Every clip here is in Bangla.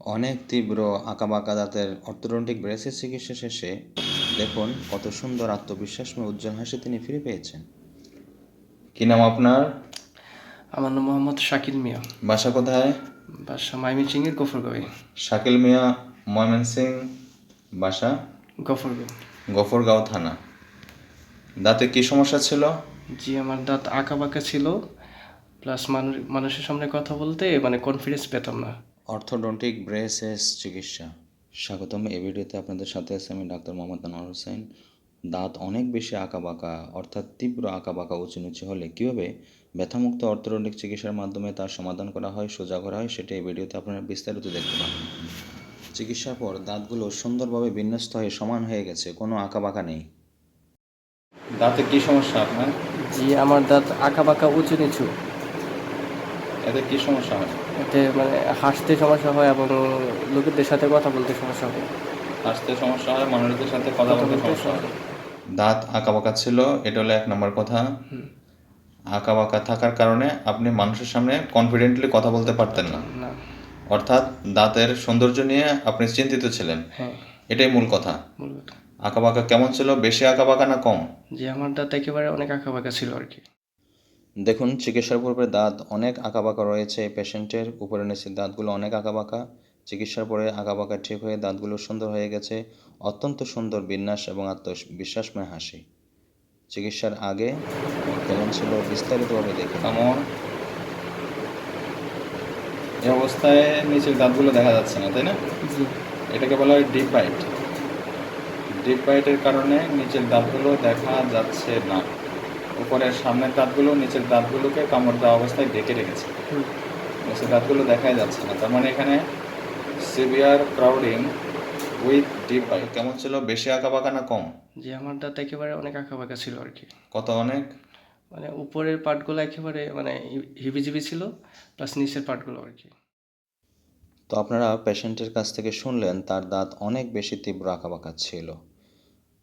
অনেক তীব্র আঁকাবাঁকা দাঁতের অর্থোডন্টিক ব্রেসের চিকিৎসা শেষে দেখুন কত সুন্দর আত্মবিশ্বাসময় উজ্জ্বল হাসি তিনি ফিরে পেয়েছেন। কি নাম আপনার? আমার নাম মোহাম্মদ শাকিল মিয়া। বাসা কোথায়? বাসা মাইমিচিংয়ের গফরগাঁও শাকিল মিয়া ময়মনসিং বাসা? গফরগাঁও। গফরগাঁও থানা। দাঁতে কি সমস্যা ছিল? জি আমার দাঁত আঁকা বাঁকা ছিল। প্লাস মানুষ মানুষের সামনে কথা বলতে মানে কনফিডেন্স পেতাম না। অর্থোডন্টিক ব্রেসেস চিকিৎসা। স্বাগতম এই ভিডিওতে আপনাদের সাথে আছে আমি ডাক্তার মোহাম্মদ আনোয়ার হোসেন। দাঁত অনেক বেশি আঁকাবাঁকা অর্থাৎ তীব্র আঁকাবাঁকা উঁচু নিচু হলে কীভাবে ব্যথামুক্ত অর্থোডন্টিক চিকিৎসার মাধ্যমে তার সমাধান করা হয় সোজা করা হয় সেটা এই ভিডিওতে আপনারা বিস্তারিত দেখতে পাবেন। চিকিৎসার পর দাঁতগুলো সুন্দরভাবে বিন্যস্ত হয়ে সমান হয়ে গেছে কোনো আঁকাবাঁকা নেই। দাঁতে কি সমস্যা আপনার? জি আমার দাঁত আঁকা বাঁকা উঁচু নিচু। এতে কি সমস্যা হয়? এতে মানে হাসতে সমস্যা হয় এবং লোকেদের সাথে কথা বলতে সমস্যা হয়। হাসতে সমস্যা হয় মানুষদের সাথে কথা বলতে সমস্যা হয়। দাঁত আঁকাবাঁকা ছিল এটা হলো এক নম্বর কথা। আঁকাবাঁকা থাকার কারণে আপনি মানুষের সামনে কনফিডেন্টলি কথা বলতে পারতেন না। অর্থাৎ দাঁতের সৌন্দর্য নিয়ে আপনি চিন্তিত ছিলেন। হ্যাঁ। এটাই মূল কথা। মূলত আঁকাবাঁকা কেমন ছিল বেশি আঁকাবাঁকা না কম? যে আমার দাঁত একেবারে অনেক আঁকা বাঁকা ছিল আর কি। দেখুন চিকিৎসার পূর্বে দাঁত অনেক আঁকাবাঁকা রয়েছে। পেশেন্টের উপরে নিচে দাঁতগুলো অনেক আঁকাবাঁকা। চিকিৎসার পরে আঁকাবাঁকা ঠিক হয়ে দাঁতগুলো সুন্দর হয়ে গেছে। অত্যন্ত সুন্দর বিন্যাস এবং আত্মবিশ্বাসময় হাসি। চিকিৎসার আগে কেমন ছিল বিস্তারিতভাবে দেখে কামড় এই অবস্থায় নিচের দাঁতগুলো দেখা যাচ্ছে না তাই না? এটাকে বলা হয় ডিপ বাইট। ডিপ বাইটের কারণে নিচের দাঁতগুলো দেখা যাচ্ছে না। উপরের সামনের দাঁতগুলো নিচের দাঁতগুলোকে কামড় দেওয়া অবস্থায় ঢেকে রেখেছে। নিচের দাঁতগুলো দেখাই যাচ্ছে না। তার মানে এখানে severe crowding with deep bite কেমন ছিল? বেশি আঁকা আঁকাবাঁকা না কম? যে আমার দাঁত একেবারে অনেক আঁকা বাঁকা ছিল আর কি। কত অনেক? মানে উপরের পার্টগুলো একেবারে মানে হিবিজিবি ছিল প্লাস নিচের পার্টগুলো আর কি। তো আপনারা পেশেন্টের কাছ থেকে শুনলেন তার দাঁত অনেক বেশি তীব্র আঁকা আঁকাবাঁকা ছিল।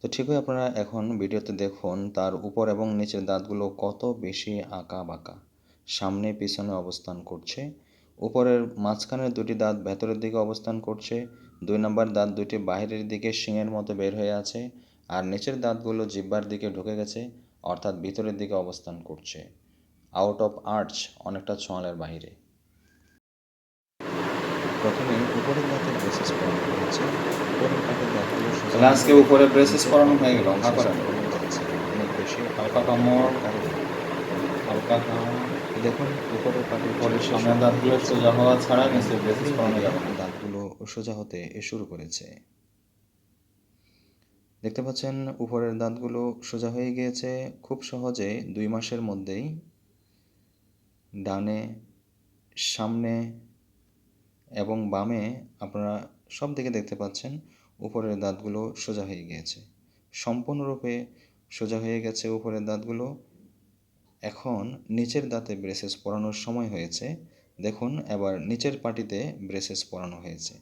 তো ঠিকই আপনারা এখন ভিডিওতে দেখুন, তার উপর এবং নিচের দাঁতগুলো কত বেশি আঁকা বাঁকা সামনে পিছনে অবস্থান করছে। উপরের মাঝখানের দুটি দাঁত ভেতরের দিকে অবস্থান করছে। দুই নম্বর দাঁত দুটি বাইরের দিকে শিঙের মতো বের হয়ে আছে আর নিচের দাঁতগুলো জিব্বার দিকে ঢুকে গেছে, অর্থাৎ ভিতরের দিকে অবস্থান করছে। আউট অফ আর্চ অনেকটা ছোঁয়ালের বাইরে প্রথমে উপরের দাঁতের ব্রেসেস পরানো হয়েছে উপরের পাটের দাঁতগুলো আজকে উপরে ব্রেসেস করানো হয়ে গেল হা করেন কমে যাচ্ছে অনেক বেশি। হালকা কামড় হালকা কামড়। দেখুন উপরের পাটের উপরের সামনের দাঁতগুলো সোজা হওয়া ছাড়া নিচে ব্রেসেস করানো যাবে। দাঁতগুলো সোজা হতে শুরু করেছে। দেখতে পাচ্ছেন উপরের দাঁতগুলো সোজা হয়ে গিয়েছে। খুব সহজে দুই মাসের মধ্যেই ডানে সামনে এবং বামে আপনারা সব দিকে দেখতে পাচ্ছেন, উপরের দাঁতগুলো সোজা হয়ে গিয়েছে। সম্পূর্ণরূপে সোজা হয়ে গেছে উপরের দাঁতগুলো। এখন নিচের দাঁতে ব্রেসেস পরানোর সময় হয়েছে। দেখুন, এবার নিচের পাটিতে ব্রেসেস পরানো হয়েছে।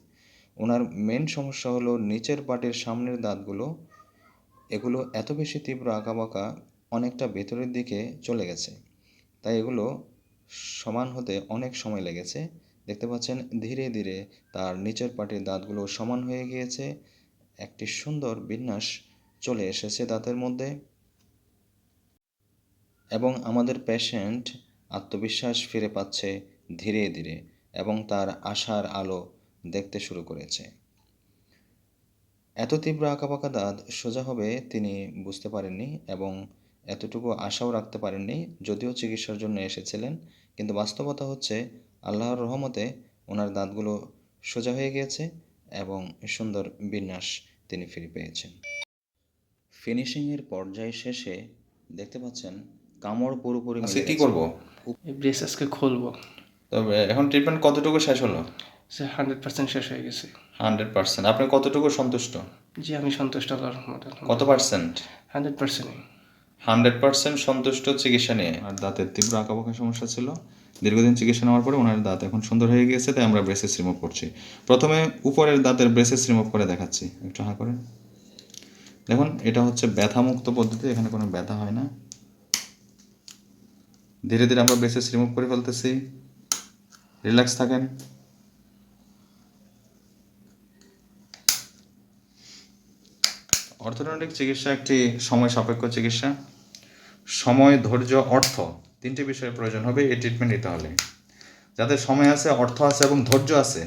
ওনার মেন সমস্যা হলো নিচের পাটির সামনের দাঁতগুলো, এগুলো এত বেশি তীব্র আঁকাবাঁকা অনেকটা ভেতরের দিকে চলে গেছে। তাই এগুলো সমান হতে অনেক সময় লেগেছে। দেখতে পাচ্ছেন, ধীরে ধীরে তার নিচের পাটির দাঁতগুলো সমান হয়ে গিয়েছে। একটি সুন্দর বিন্যাস চলে এসেছে দাঁতের মধ্যে। এবং আমাদের পেশেন্ট আত্মবিশ্বাস ফিরে পাচ্ছে ধীরে ধীরে এবং তার আশার আলো দেখতে শুরু করেছে। এত তীব্র আঁকাবাঁকা দাঁত সোজা হবে তিনি বুঝতে পারেননি এবং এতটুকু আশাও রাখতে পারেননি, যদিও চিকিৎসার জন্য এসেছিলেন। কিন্তু বাস্তবতা হচ্ছে আল্লাহর রহমতে ওনার দাঁতগুলো সোজা হয়ে গিয়েছে এবং সুন্দর বিন্যাস তিনি ফিরে পেয়েছেন। ফিনিশিংয়ের পর্যায় শেষে দেখতে পাচ্ছেন কামড় পুরোপুরি মিলে কি গেছে। করব? এই ব্রেসেসকে খুলবো। তবে এখন ট্রিটমেন্ট কতটুকু শেষ হলো? সে হান্ড্রেড পার্সেন্ট শেষ হয়ে গেছে। হান্ড্রেড পার্সেন্ট আপনি কতটুকু সন্তুষ্ট? জি আমি সন্তুষ্ট আল্লাহর রহমতে। কত percent hundred percent hundred percent সন্তুষ্ট চিকিৎসা নিয়ে। আর দাঁতের তীব্র আঁকাবাঁকা সমস্যা ছিল। দীর্ঘদিন চিকিৎসা নেওয়ার পরে ওনার দাঁত এখন সুন্দর হয়ে গিয়েছে, তাই আমরা ব্রেসেস রিমুভ করছি। প্রথমে উপরের দাঁতের ব্রেসেস রিমুভ করে দেখাচ্ছি। একটু হাঁ করে। দেখুন, এটা হচ্ছে ব্যথামুক্ত পদ্ধতি, এখানে কোনো ব্যথা হয় না। ধীরে ধীরে আমরা ব্রেসেস রিমুভ করে ফেলতেছি। রিল্যাক্স থাকেন। অর্থনৈতিক চিকিৎসা একটি সময় সাপেক্ষ চিকিৎসা। সময়, ধৈর্য, অর্থ। তিনটি বিষয়ের প্রয়োজন হবে এই ট্রিটমেন্ট নিতে হলে। যাদের সময় আছে, অর্থ আছে এবং ধৈর্য আছে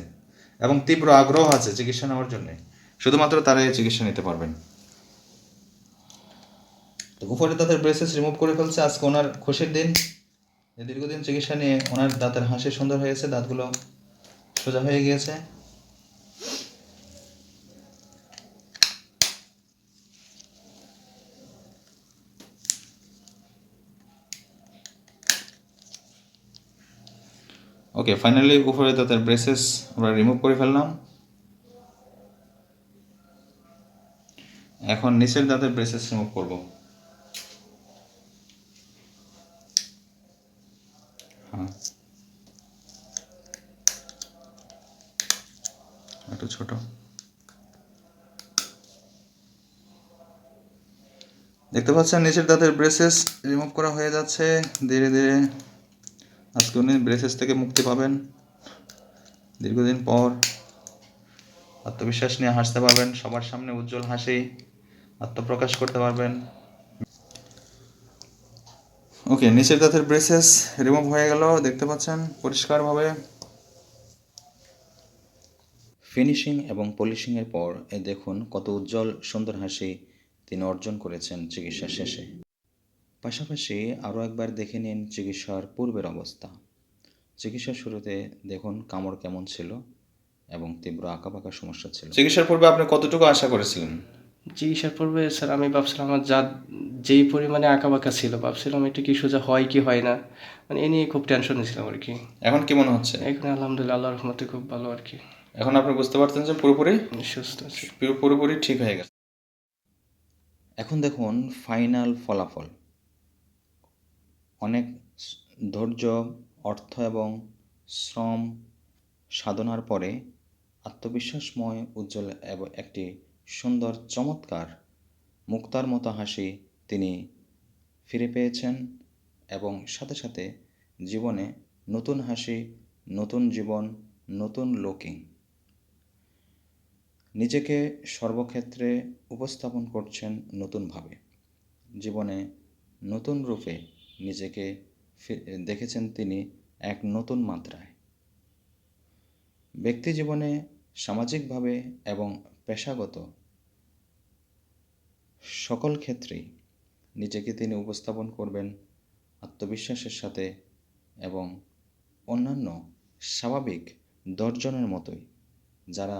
এবং তীব্র আগ্রহ আছে চিকিৎসা নেওয়ার জন্য, শুধুমাত্র তারা এই চিকিৎসা নিতে পারবেন। তো উপরে দাঁতের ব্রেসেস রিমুভ করে ফেলছে, আজকে ওনার খুশির দিন। দীর্ঘদিন চিকিৎসা নিয়ে ওনার দাঁতের হাসি সুন্দর হয়েছে দাঁতগুলো সোজা হয়ে গিয়েছে। ওকে ফাইনালি উপরে দাঁতের ব্রেসেস আমরা রিমুভ করে ফেললাম। এখন নিচের দাঁতের ব্রেসেস রিমুভ করব। হ্যাঁ। একটু ছোট। দেখতে পাচ্ছেন, নিচের দাঁতের ব্রেসেস রিমুভ করা হয়ে যাচ্ছে। ধীরে ধীরে আজকে উনি ব্রেসেস থেকে মুক্তি পাবেন। দীর্ঘদিন পর আত্মবিশ্বাস নিয়ে হাসতে পারবেন, সবার সামনে উজ্জ্বল হাসি, আত্মপ্রকাশ করতে পারবেন। ওকে, নিচের দাঁতের ব্রেসেস রিমুভ হয়ে গেল, দেখতে পাচ্ছেন, পরিষ্কারভাবে। ফিনিশিং এবং পলিশিংয়ের পর, এ দেখুন কত উজ্জ্বল, সুন্দর হাসি তিনি অর্জন করেছেন চিকিৎসা শেষে। পাশাপাশি আরও একবার দেখে নিন চিকিৎসার পূর্বের অবস্থা। চিকিৎসার শুরুতে দেখুন কামড় কেমন ছিল এবং তীব্র আঁকাবাঁকা সমস্যা ছিল। চিকিৎসার পূর্বে আপনি কতটুকু আশা করেছিলেন? চিকিৎসার পূর্বে স্যার আমি ভাবছিলাম আমার যা যেই পরিমাণে আঁকাবাঁকা ছিল ভাবছিলাম এটা কি সোজা হয় কি হয় না। মানে এ নিয়ে খুব টেনশনে ছিলাম আর কি। এখন কি মনে হচ্ছে? এখন আলহামদুলিল্লাহ আল্লাহর রহমতে খুব ভালো আর কি। এখন আপনি বুঝতে পারছেন যে পুরোপুরি? সুস্থ আছি। পুরোপুরি ঠিক হয়ে গেছে। এখন দেখুন ফাইনাল ফলাফল। অনেক ধৈর্য, অর্থ এবং শ্রম সাধনার পরে আত্মবিশ্বাসময় উজ্জ্বল এবং, একটি সুন্দর চমৎকার মুক্তার মতো হাসি তিনি ফিরে পেয়েছেন এবং সাথে সাথে জীবনে নতুন হাসি, নতুন জীবন, নতুন লুকিং। নিজেকে সর্বক্ষেত্রে উপস্থাপন করছেন নতুনভাবে। জীবনে নতুন রূপে নিজেকে দেখেছেন তিনি এক নতুন মাত্রায়। ব্যক্তি জীবনে সামাজিকভাবে এবং পেশাগত সকল ক্ষেত্রেই নিজেকে তিনি উপস্থাপন করবেন আত্মবিশ্বাসের সাথে এবং অন্যান্য স্বাভাবিক দর্জনের মতোই, যারা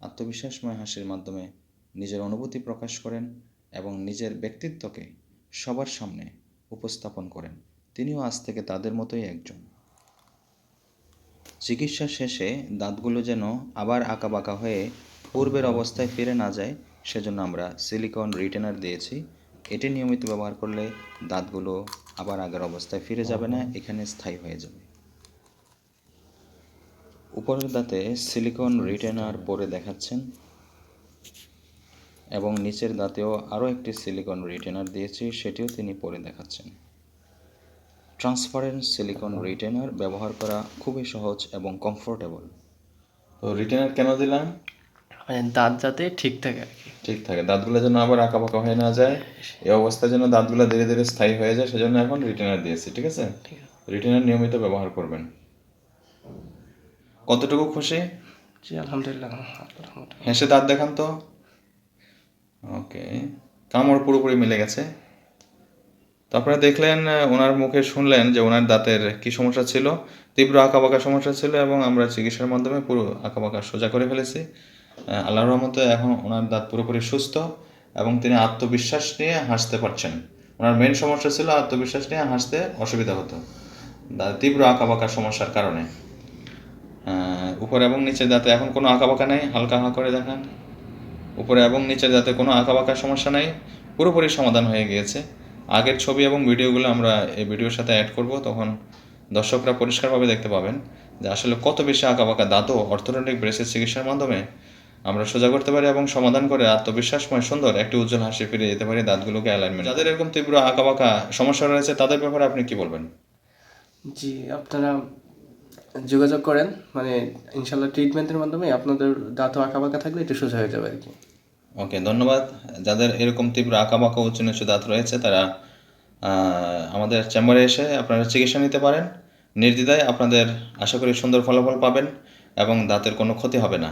আত্মবিশ্বাসময় হাসির মাধ্যমে নিজের অনুভূতি প্রকাশ করেন এবং নিজের ব্যক্তিত্বকে সবার সামনে উপস্থাপন করেন। তিনিও আজ থেকে তাদের মতোই একজন। চিকিৎসা শেষে দাঁতগুলো যেন আবার আঁকাবাঁকা হয়ে পূর্বের অবস্থায় ফিরে না যায়, সেজন্য আমরা সিলিকন রিটেনার দিয়েছি। এটি নিয়মিত ব্যবহার করলে দাঁতগুলো আবার আগের অবস্থায় ফিরে যাবে না, এখানে স্থায়ী হয়ে যাবে। উপরের দাঁতে সিলিকন রিটেনার পরে দেখাচ্ছেন। এবং নিচের দাঁতেও আরও একটি সিলিকন রিটেনার দিয়েছি সেটিও তিনি পরে দেখাচ্ছেন। ট্রান্সপারেন্ট সিলিকন রিটেনার ব্যবহার করা খুবই সহজ এবং কমফোর্টেবল। তো রিটেনার কেন দিলাম? মানে দাঁত যাতে ঠিক থাকে আর কি। ঠিক থাকে দাঁতগুলো যেন আবার আঁকা পাকা হয়ে না যায় এই অবস্থায় যেন দাঁতগুলো ধীরে ধীরে স্থায়ী হয়ে যায় সেজন্য এখন রিটেনার দিয়েছি ঠিক আছে? রিটেনার নিয়মিত ব্যবহার করবেন। কতটুকু খুশি? জি আলহামদুলিল্লাহ। হেসে দাঁত দেখান তো। ওকে কামড় পুরোপুরি মিলে গেছে। তারপরে দেখলেন ওনার মুখে শুনলেন যে ওনার দাঁতের কি সমস্যা ছিল, তীব্র আঁকাবাঁকা সমস্যা ছিল এবং আমরা চিকিৎসার মাধ্যমে পুরো আঁকাবাঁকা সোজা করে ফেলেছি। আল্লাহর রহমতে এখন ওনার দাঁত পুরোপুরি সুস্থ এবং তিনি আত্মবিশ্বাস নিয়ে হাসতে পারছেন। ওনার মেন সমস্যা ছিল আত্মবিশ্বাস নিয়ে হাসতে অসুবিধা হতো তীব্র আঁকাবাঁকা সমস্যার কারণে। উপরে এবং নিচের দাঁতে এখন কোনো আঁকাবাঁকা নেই, হালকা হা করে দেখান। উপরে এবং নিচের দাঁতে কোনো আঁকাবাঁকা সমস্যা নেই, পুরোপুরি সমাধান হয়ে গিয়েছে। আগের ছবি এবং ভিডিওগুলো আমরা এই ভিডিওর সাথে অ্যাড করব, তখন দর্শকরা পরিষ্কারভাবে দেখতে পাবেন যে আসলে কত বেশি আঁকাবাঁকা দাঁতও অর্থনৈতিক ব্রেসের চিকিৎসার মাধ্যমে আমরা সোজা করতে পারি এবং সমাধান করে আত্মবিশ্বাসময় সুন্দর একটি উজ্জ্বল হাসি ফিরে যেতে পারি দাঁতগুলোকে অ্যালাইনমেন্ট যাদের এরকম তীব্র আঁকাবাঁকা সমস্যা রয়েছে, তাদের ব্যাপারে আপনি কি বলবেন? জি, আপনারা যোগাযোগ করেন মানে ইনশাল্লাহ ট্রিটমেন্টের মাধ্যমে আপনাদের দাঁতও আঁকাবাঁকা থাকলে একটু সোজা হয়ে যাবে আর কি। ওকে ধন্যবাদ। যাদের এরকম তীব্র আঁকাবাঁকা উঁচু নিচু দাঁত রয়েছে, তারা আমাদের চেম্বারে এসে আপনারা চিকিৎসা নিতে পারেন। নির্দ্বিধায় আপনাদের আশা করি সুন্দর ফলাফল পাবেন এবং দাঁতের কোনো ক্ষতি হবে না।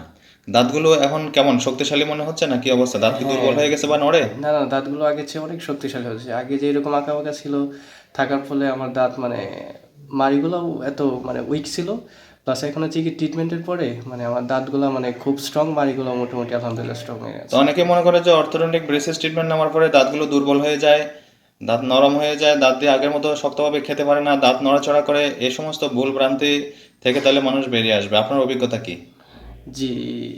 দাঁতগুলো এখন কেমন, শক্তিশালী মনে হচ্ছে না কি অবস্থা? দাঁত কি দুর্বল হয়ে গেছে বা নড়ে? না না, দাঁতগুলো আগে চেয়ে অনেক শক্তিশালী হয়েছে। আগে যে এরকম আঁকা বাঁকা ছিল, থাকার ফলে আমার দাঁত মানে মাড়িগুলোও এত মানে উইক ছিল। প্লাস এখন হচ্ছে কি ট্রিটমেন্টের পরে মানে আমার দাঁতগুলো মানে খুব স্ট্রং মাড়িগুলো মোটামুটি আলহামদুলিল্লাহ স্ট্রং হয়ে গেছে। অনেকে মনে করে যে অর্থোডন্টিক ব্রেসেস ট্রিটমেন্ট নেওয়ার পরে দাঁতগুলো দুর্বল হয়ে যায় দাঁত নরম হয়ে যায় দাঁত দিয়ে আগের মতো শক্তভাবে খেতে পারে না দাঁত নড়াচড়া করে এ সমস্ত ভুল ভ্রান্তি থেকে তাহলে মানুষ বেরিয়ে আসবে। আপনার অভিজ্ঞতা কি? জি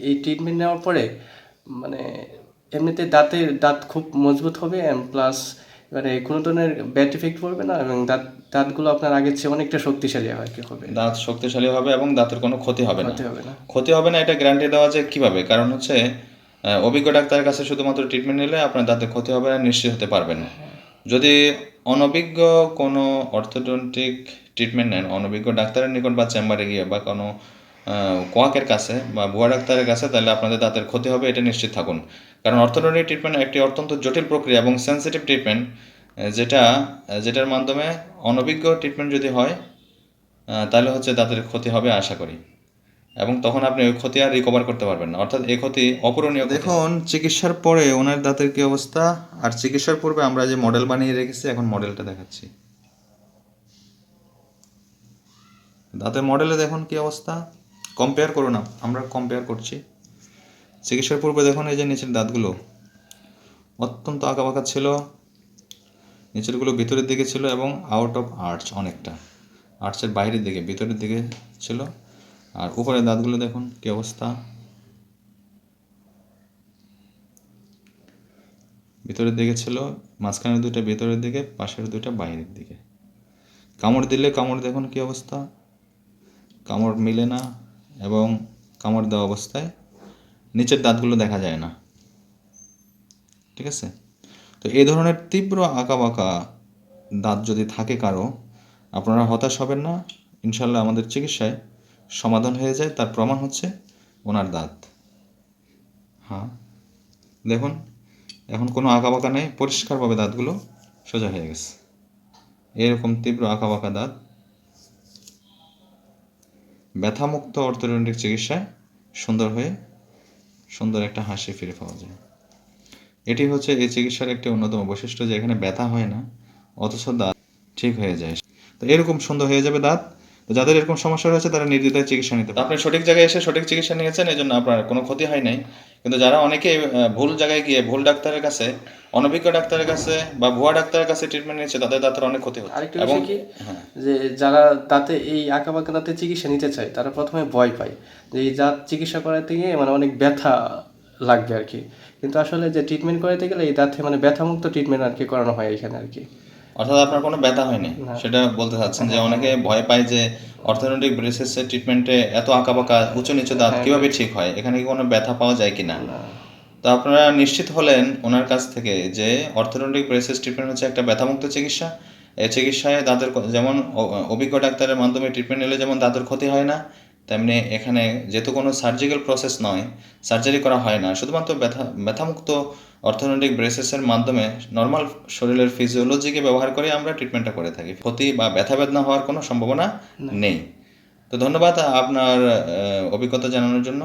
এই ট্রিটমেন্ট নেওয়ার পরে মানে এমনিতে দাঁতের দাঁত খুব মজবুত হবে প্লাস মানে কোনো ধরনের ব্যাড ইফেক্ট পড়বে না এবং দাঁত দাঁতগুলো আপনার আগের চেয়ে অনেকটা শক্তিশালী হয় কি হবে? দাঁত শক্তিশালী হবে এবং দাঁতের কোনো ক্ষতি হবে না। হতে হবে না। ক্ষতি হবে না এটা গ্যারান্টি দেওয়া যায় কীভাবে? কারণ হচ্ছে অভিজ্ঞ ডাক্তারের কাছে শুধুমাত্র ট্রিটমেন্ট নিলে আপনার দাঁতে ক্ষতি হবে না নিশ্চিত হতে পারবেন যদি অনভিজ্ঞ কোনো অর্থোডন্টিক ট্রিটমেন্ট নেন অনভিজ্ঞ ডাক্তারের নিকট বা চেম্বারে গিয়ে বা কোনো কোয়াকের কাছে বা ভুয়া ডাক্তারের কাছে তাহলে আপনাদের দাঁতের ক্ষতি হবে এটা নিশ্চিত থাকুন। কারণ অর্থোডন্টিক ট্রিটমেন্ট একটি অত্যন্ত জটিল প্রক্রিয়া এবং সেন্সিটিভ ট্রিটমেন্ট যেটা যেটার মাধ্যমে অনভিজ্ঞ ট্রিটমেন্ট যদি হয় তাহলে হচ্ছে দাঁতের ক্ষতি হবে আশা করি। এবং তখন আপনি ওই ক্ষতি আর রিকভার করতে পারবেন না। অর্থাৎ এই ক্ষতি অপূরণীয় দেখুন, চিকিৎসার পরে ওনার দাঁতের কি অবস্থা? আর চিকিৎসার পূর্বে আমরা যে মডেল বানিয়ে রেখেছি, এখন মডেলটা দেখাচ্ছি। দাঁতের মডেলে দেখুন কি অবস্থা। কম্পেয়ার করুন আমরা কম্পেয়ার করছি। চিকিৎসার পূর্বে দেখুন এই যে নিচের দাঁতগুলো। অত্যন্ত আঁকাবাঁকা ছিল। নিচেরগুলো ভিতরের দিকে ছিল এবং আউট অফ আর্চ অনেকটা। আর্চের বাইরের দিকে, ভিতরের দিকে ছিল। আর উপরের দাঁতগুলো দেখুন কি অবস্থা। ভিতরের দিকে ছিল, মাঝখানের দুইটা ভিতরের দিকে, পাশের দুইটা বাইরের দিকে। কামড় দিলে কামড় দেখুন কি অবস্থা। কামড় মিলে না এবং কামড় দেওয়া অবস্থায় নিচের দাঁতগুলো দেখা যায় না। ঠিক আছে? তো এই ধরনের তীব্র আঁকা বাঁকা দাঁত যদি থাকে কারও, আপনারা হতাশ হবেন না। ইনশাল্লাহ আমাদের চিকিৎসায় সমাধান হয়ে যায়। তার প্রমাণ হচ্ছে ওনার দাঁত। হ্যাঁ? দেখুন, এখন কোনো আঁকা বাঁকা নেই। পরিষ্কারভাবে দাঁতগুলো সোজা হয়ে গেছে। এরকম তীব্র আঁকা বাঁকা দাঁত ব্যথামুক্ত অর্থোডন্টিক চিকিৎসায় সুন্দর হয়ে সুন্দর একটা হাসি ফিরে পাওয়া যায়। এটি হচ্ছে এই চিকিৎসার একটি অন্যতম বৈশিষ্ট্য যে এখানে ব্যথা হয় না, অথচ দাঁত ঠিক হয়ে যায়। তো এরকম সুন্দর হয়ে যাবে দাঁত, তো যাদের এরকম সমস্যা রয়েছে তারা নির্দ্বিধায় চিকিৎসা নিতে আপনি সঠিক জায়গায় এসে সঠিক চিকিৎসা নিয়েছেন এই জন্য আপনার কোনো ক্ষতি হয় নাই। কিন্তু যারা অনেকে ভুল জায়গায় গিয়ে ভুল ডাক্তারের কাছে অনভিজ্ঞ ডাক্তারের কাছে বা ভুয়া ডাক্তারের কাছে ট্রিটমেন্ট নিয়েছে তাদের দাঁতের অনেক ক্ষতি হচ্ছে। আরেকটা এবং বিষয় কি? হ্যাঁ। যে যারা দাঁতে এই আঁকা বাঁকা দাঁতে চিকিৎসা নিতে চায় তারা প্রথমে ভয় পায়। যে এই দাঁত চিকিৎসা করাতে গিয়ে মানে অনেক ব্যথা লাগবে আর কি। কিন্তু আসলে যে ট্রিটমেন্ট করাতে গেলে এই দাঁতে মানে ব্যথামুক্ত ট্রিটমেন্ট আর কি করানো হয় এখানে আর কি। অর্থাৎ আপনার কোনো ব্যথা হয়নি? সেটা বলতে চাচ্ছেন যে অনেকে ভয় পায় যে অর্থনৈতিক ব্রেসেসের ট্রিটমেন্টে এত আঁকা বাঁকা উঁচু নিচু দাঁত কীভাবে ঠিক হয়? এখানে কি কোনো ব্যথা পাওয়া যায় কিনা? তো আপনারা নিশ্চিত হলেন ওনার কাছ থেকে যে অর্থোডন্টিক ব্রেসেস ট্রিটমেন্ট হচ্ছে একটা ব্যথামুক্ত চিকিৎসা। এই চিকিৎসায় দাঁতের যেমন অভিজ্ঞ ডাক্তারের মাধ্যমে ট্রিটমেন্ট নিলে যেমন দাঁতের ক্ষতি হয় না তেমনি এখানে যেহেতু কোনো সার্জিক্যাল প্রসেস নয় সার্জারি করা হয় না। শুধুমাত্র ব্যথা ব্যথামুক্ত অর্থনৈতিক ব্রেসেসের মাধ্যমে নর্মাল শরীরের ফিজিওলজিকে ব্যবহার করে আমরা ট্রিটমেন্টটা করে থাকি। ক্ষতি বা ব্যথা বেদনা হওয়ার কোনো সম্ভাবনা নেই। তো ধন্যবাদ আপনার অভিজ্ঞতা জানানোর জন্য।